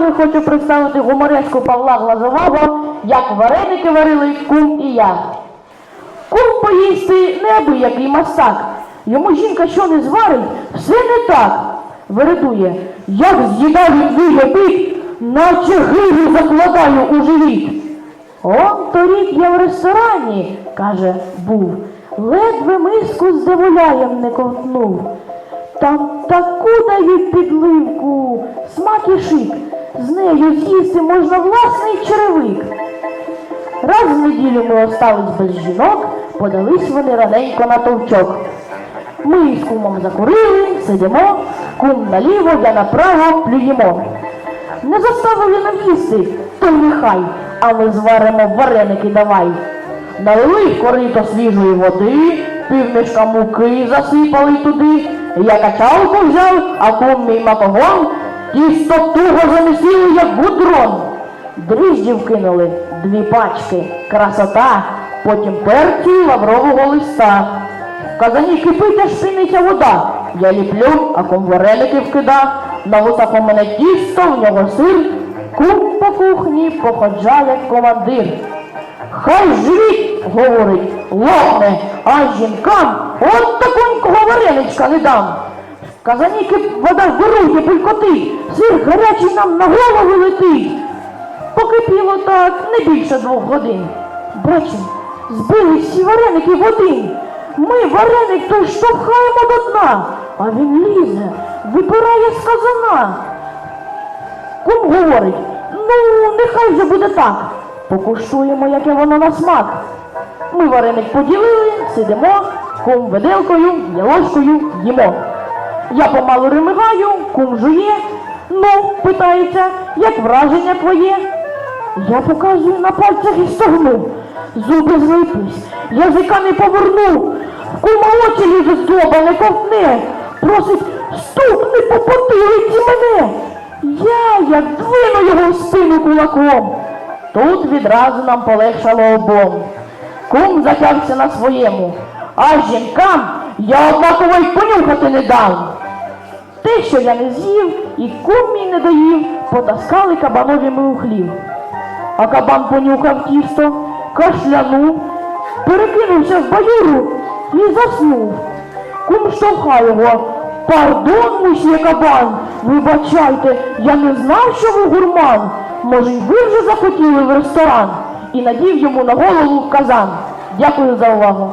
Хочу представити гумореску Павла Глазового, як вареники варили кум і я. Кум поїсти неабиякий масак. Йому жінка що не зварить, все не так. Вередує, як з'їдав він бик, наче гриву закладаю у живіт. Он торік я в ресторані, каже, був, ледве миску з заволяєм не ковтнув. Там таку дають підливку, смак і шик, з нею з'їсти можна власний черевик. Раз в неділю ми остались без жінок, подались вони раненько на товчок. Ми з кумом закурили, сидимо, кум наліво, я направо плюємо. Не заставили нам їсти, то нехай, а ми зваримо вареники давай. Налили корито свіжої води, півничка муки засипали туди. Я качалку взяв, а кум мій макогон, тісто туго замісили, як гудрон. Дріжджів кинули дві пачки, красота, потім перці й лаврового листа. В казані кипить аж піниться вода. Я ліплю, а кум вареники вкида. На вусах у мене тісто, в нього сир. Кум по кухні походжає командир. Хай живіть, говорить, лопне, а жінкам от таконького вареничка не дам. В казані кип- вода вирує, булькотить, сир гарячий нам на голову летить. Покипіло так не більше двох годин. Бачим, збили всі вареники в один. Ми вареник той штовхаємо до дна, а він лізе, випирає з казана. Кум говорить, ну, нехай вже буде так. Покуштуємо, яке воно на смак. Ми вареник поділили, сидимо, кум виделкою, я ложкою їмо. Я помалу ремигаю, кум жує. Ну, питається, як враження твоє? Я показую на пальцях і стогну. Зуби злиплись, язика не поверну. В кума очі лізе злоба не ковтне. Просить, стукни по потилиці мене. Я як двину його в спину кулаком. Тут відразу нам полегшало обом. Кум затявся на своєму, а жінкам я однаково й понюхати не дам. Те, що я не з'їв, і кум мій не доїв, потаскали кабанові ми у хлів. А кабан понюхав тісто, кашлянув, перекинувся в баюру і заснув. Кум штовхає його. Пардон, мусьє кабан, вибачайте, я не знав, що ви гурман. Може, й ви вже захотіли в ресторан? І надів йому на голову казан. Дякую за увагу.